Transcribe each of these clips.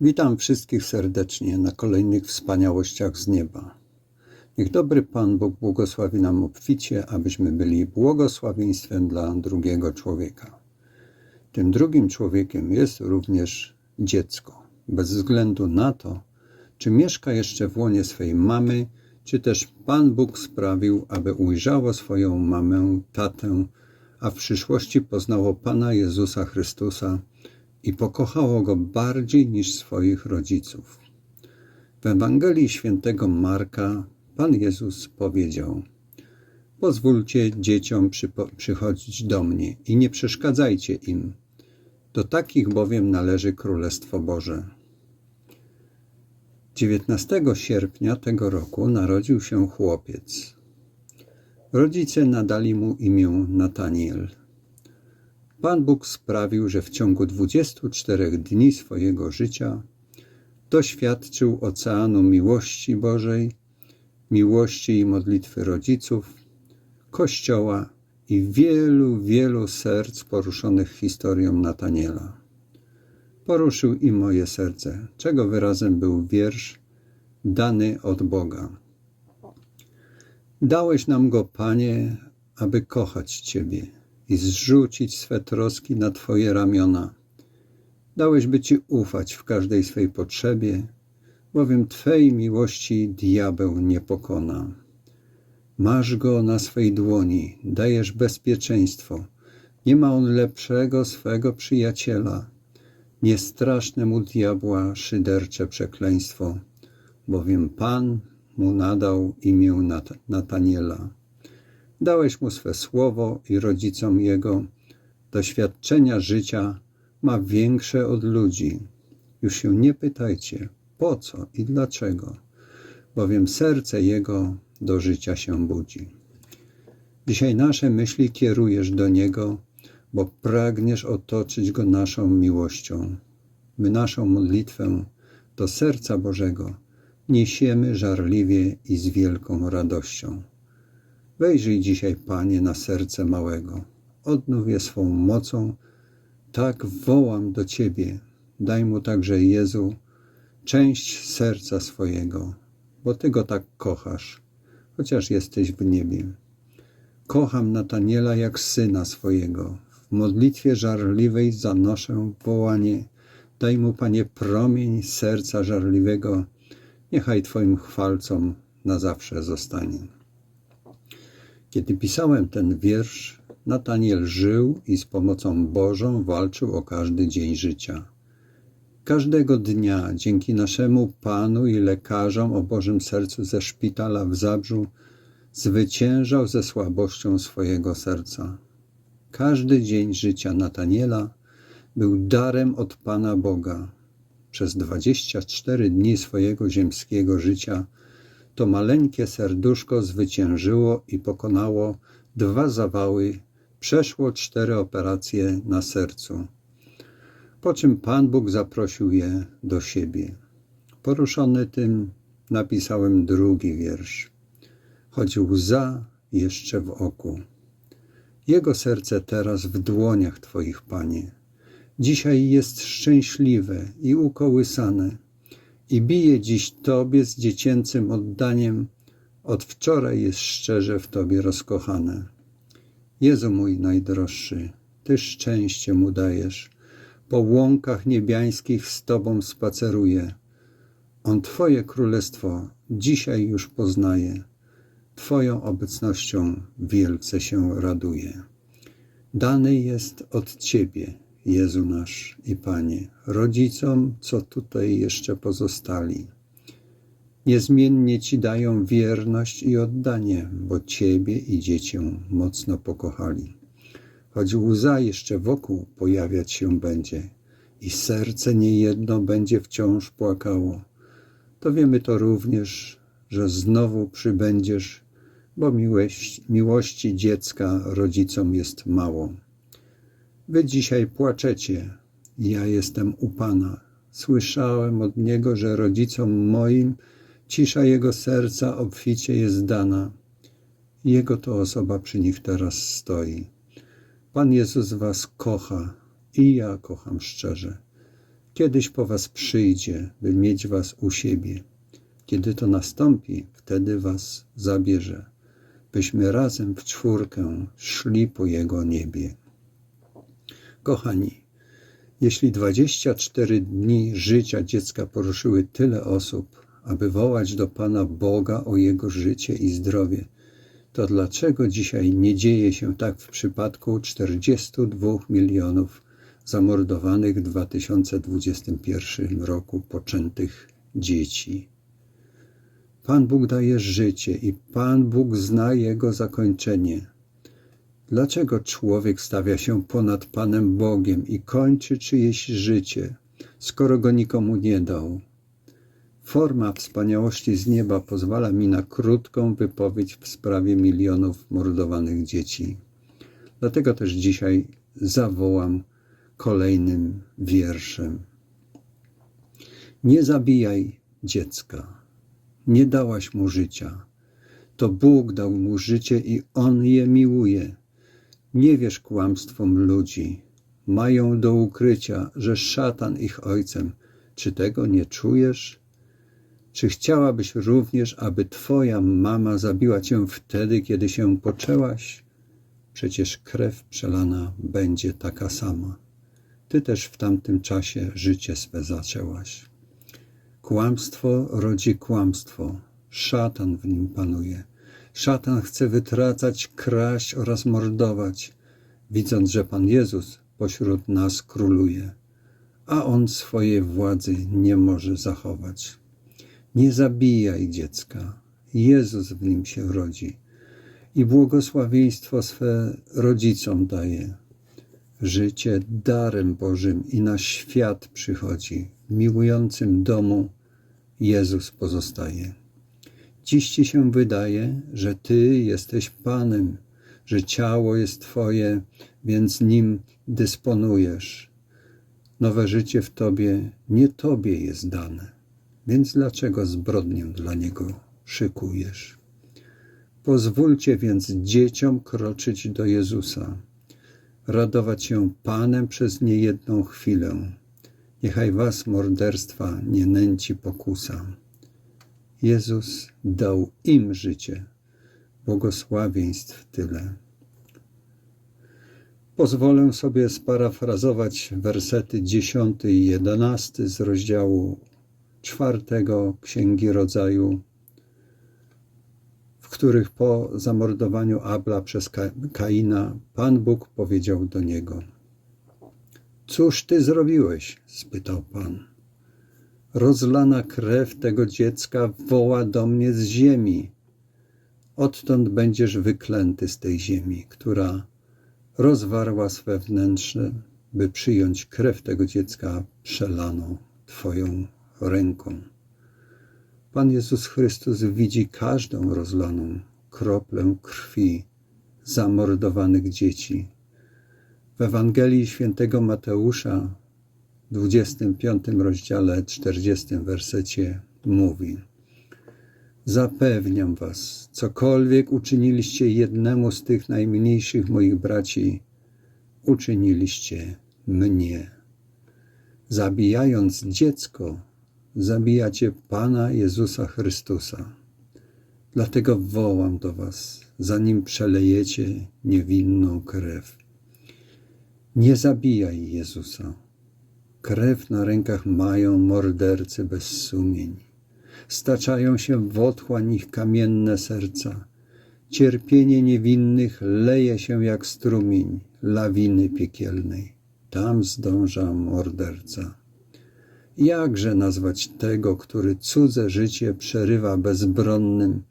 Witam wszystkich serdecznie na kolejnych wspaniałościach z nieba. Niech dobry Pan Bóg błogosławi nam obficie, abyśmy byli błogosławieństwem dla drugiego człowieka. Tym drugim człowiekiem jest również dziecko, bez względu na to, czy mieszka jeszcze w łonie swej mamy, czy też Pan Bóg sprawił, aby ujrzało swoją mamę, tatę, a w przyszłości poznało Pana Jezusa Chrystusa i pokochało go bardziej niż swoich rodziców. W Ewangelii świętego Marka Pan Jezus powiedział: Pozwólcie dzieciom przychodzić do mnie i nie przeszkadzajcie im. Do takich bowiem należy Królestwo Boże. 19 sierpnia tego roku narodził się chłopiec. Rodzice nadali mu imię Nataniel. Pan Bóg sprawił, że w ciągu 24 dni swojego życia doświadczył oceanu miłości Bożej, miłości i modlitwy rodziców, Kościoła i wielu, wielu serc poruszonych historią Nataniela. Poruszył i moje serce, czego wyrazem był wiersz dany od Boga. Dałeś nam go, Panie, aby kochać Ciebie i zrzucić swe troski na Twoje ramiona. Dałeś, by Ci ufać w każdej swej potrzebie, bowiem Twej miłości diabeł nie pokona. Masz go na swej dłoni, dajesz bezpieczeństwo. Nie ma on lepszego swego przyjaciela. Nie straszne mu diabła szydercze przekleństwo, bowiem Pan mu nadał imię Nat- Nataniela. Dałeś mu swe słowo i rodzicom jego doświadczenia życia ma większe od ludzi. Już się nie pytajcie, po co i dlaczego, bowiem serce jego do życia się budzi. Dzisiaj nasze myśli kierujesz do niego, bo pragniesz otoczyć go naszą miłością. My naszą modlitwę do serca Bożego niesiemy żarliwie i z wielką radością. Wejrzyj dzisiaj, Panie, na serce małego. Odnów je swą mocą. Tak wołam do Ciebie. Daj mu także, Jezu, część serca swojego, bo Ty go tak kochasz, chociaż jesteś w niebie. Kocham Nataniela jak syna swojego. W modlitwie żarliwej zanoszę wołanie. Daj mu, Panie, promień serca żarliwego. Niechaj Twoim chwalcom na zawsze zostanie. Kiedy pisałem ten wiersz, Nataniel żył i z pomocą Bożą walczył o każdy dzień życia. Każdego dnia, dzięki naszemu Panu i lekarzom o Bożym Sercu ze szpitala w Zabrzu, zwyciężał ze słabością swojego serca. Każdy dzień życia Nataniela był darem od Pana Boga. Przez 24 dni swojego ziemskiego życia to maleńkie serduszko zwyciężyło i pokonało dwa zawały, przeszło cztery operacje na sercu. Po czym Pan Bóg zaprosił je do siebie. Poruszony tym napisałem drugi wiersz. Choć łza jeszcze w oku. Jego serce teraz w dłoniach Twoich, Panie. Dzisiaj jest szczęśliwe i ukołysane i bije dziś Tobie z dziecięcym oddaniem, od wczoraj jest szczerze w Tobie rozkochane. Jezu mój najdroższy, Ty szczęście mu dajesz, po łąkach niebiańskich z Tobą spaceruje. On Twoje królestwo dzisiaj już poznaje, Twoją obecnością wielce się raduje. Dany jest od Ciebie, Jezu nasz i Panie, rodzicom, co tutaj jeszcze pozostali. Niezmiennie Ci dają wierność i oddanie, bo Ciebie i dziecię mocno pokochali. Choć łza jeszcze wokół pojawiać się będzie i serce niejedno będzie wciąż płakało, to wiemy to również, że znowu przybędziesz, bo miłość, miłości dziecka rodzicom jest mało. Wy dzisiaj płaczecie, ja jestem u Pana. Słyszałem od Niego, że rodzicom moim cisza Jego serca obficie jest dana. Jego to osoba przy nich teraz stoi. Pan Jezus was kocha i ja kocham szczerze. Kiedyś po was przyjdzie, by mieć was u siebie. Kiedy to nastąpi, wtedy was zabierze, byśmy razem w czwórkę szli po Jego niebie. Kochani, jeśli 24 dni życia dziecka poruszyły tyle osób, aby wołać do Pana Boga o jego życie i zdrowie, to dlaczego dzisiaj nie dzieje się tak w przypadku 42 milionów zamordowanych w 2021 roku poczętych dzieci? Pan Bóg daje życie i Pan Bóg zna jego zakończenie. Dlaczego człowiek stawia się ponad Panem Bogiem i kończy czyjeś życie, skoro go nikomu nie dał? Forma wspaniałości z nieba pozwala mi na krótką wypowiedź w sprawie milionów mordowanych dzieci. Dlatego też dzisiaj zawołam kolejnym wierszem. Nie zabijaj dziecka. Nie dałaś mu życia. To Bóg dał mu życie i on je miłuje. Nie wierz kłamstwom ludzi. Mają do ukrycia, że szatan ich ojcem. Czy tego nie czujesz? Czy chciałabyś również, aby twoja mama zabiła cię wtedy, kiedy się poczęłaś? Przecież krew przelana będzie taka sama. Ty też w tamtym czasie życie swe zaczęłaś. Kłamstwo rodzi kłamstwo. Szatan w nim panuje. Szatan chce wytracać, kraść oraz mordować, widząc, że Pan Jezus pośród nas króluje, a On swojej władzy nie może zachować. Nie zabijaj dziecka. Jezus w nim się rodzi i błogosławieństwo swe rodzicom daje. Życie darem Bożym i na świat przychodzi. W miłującym domu Jezus pozostaje. Dziś ci się wydaje, że Ty jesteś Panem, że ciało jest Twoje, więc nim dysponujesz. Nowe życie w Tobie nie Tobie jest dane, więc dlaczego zbrodnię dla Niego szykujesz? Pozwólcie więc dzieciom kroczyć do Jezusa, radować się Panem przez niejedną chwilę. Niechaj was morderstwa nie nęci pokusa. Jezus dał im życie, błogosławieństw tyle. Pozwolę sobie sparafrazować wersety 10 i 11 z rozdziału czwartego Księgi Rodzaju, w których po zamordowaniu Abla przez Kaina Pan Bóg powiedział do niego: Cóż ty zrobiłeś? spytał Pan. Rozlana krew tego dziecka woła do mnie z ziemi. Odtąd będziesz wyklęty z tej ziemi, która rozwarła swe wnętrze, by przyjąć krew tego dziecka przelaną Twoją ręką. Pan Jezus Chrystus widzi każdą rozlaną kroplę krwi zamordowanych dzieci. W Ewangelii świętego Mateusza, 25 rozdziale, 40 wersecie mówi Zapewniam was, cokolwiek uczyniliście jednemu z tych najmniejszych moich braci, uczyniliście mnie. Zabijając dziecko, zabijacie Pana Jezusa Chrystusa. Dlatego wołam do was, zanim przelejecie niewinną krew. Nie zabijaj Jezusa. Krew na rękach mają mordercy bez sumień. Staczają się w otchłań ich kamienne serca. Cierpienie niewinnych leje się jak strumień lawiny piekielnej. Tam zdąża morderca. Jakże nazwać tego, który cudze życie przerywa bezbronnym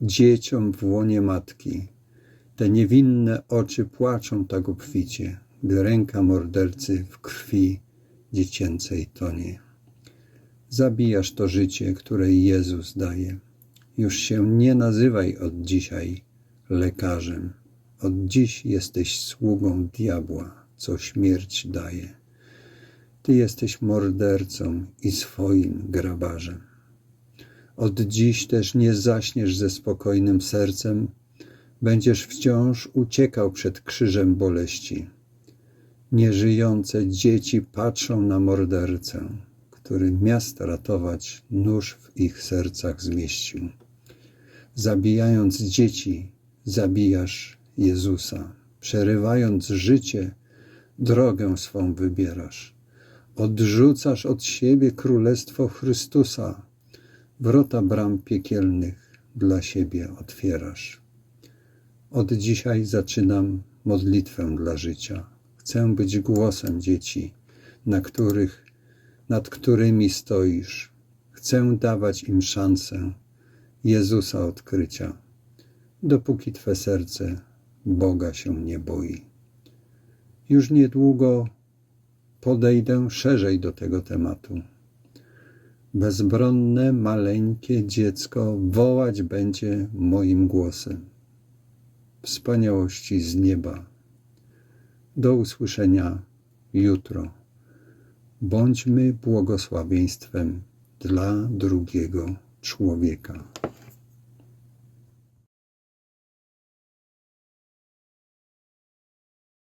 dzieciom w łonie matki? Te niewinne oczy płaczą tak obficie, gdy ręka mordercy w krwi dziecięcej tonie. Zabijasz to życie, które Jezus daje. Już się nie nazywaj od dzisiaj lekarzem. Od dziś jesteś sługą diabła, co śmierć daje. Ty jesteś mordercą i swoim grabarzem. Od dziś też nie zaśniesz ze spokojnym sercem, będziesz wciąż uciekał przed krzyżem boleści. Nieżyjące dzieci patrzą na mordercę, który miast ratować nóż w ich sercach zmieścił. Zabijając dzieci, zabijasz Jezusa. Przerywając życie, drogę swą wybierasz. Odrzucasz od siebie królestwo Chrystusa. Wrota bram piekielnych dla siebie otwierasz. Od dzisiaj zaczynam modlitwę dla życia. Chcę być głosem dzieci, na których, nad którymi stoisz. Chcę dawać im szansę Jezusa odkrycia, dopóki Twe serce Boga się nie boi. Już niedługo podejdę szerzej do tego tematu. Bezbronne, maleńkie dziecko wołać będzie moim głosem. Wspaniałości z nieba. Do usłyszenia jutro. Bądźmy błogosławieństwem dla drugiego człowieka.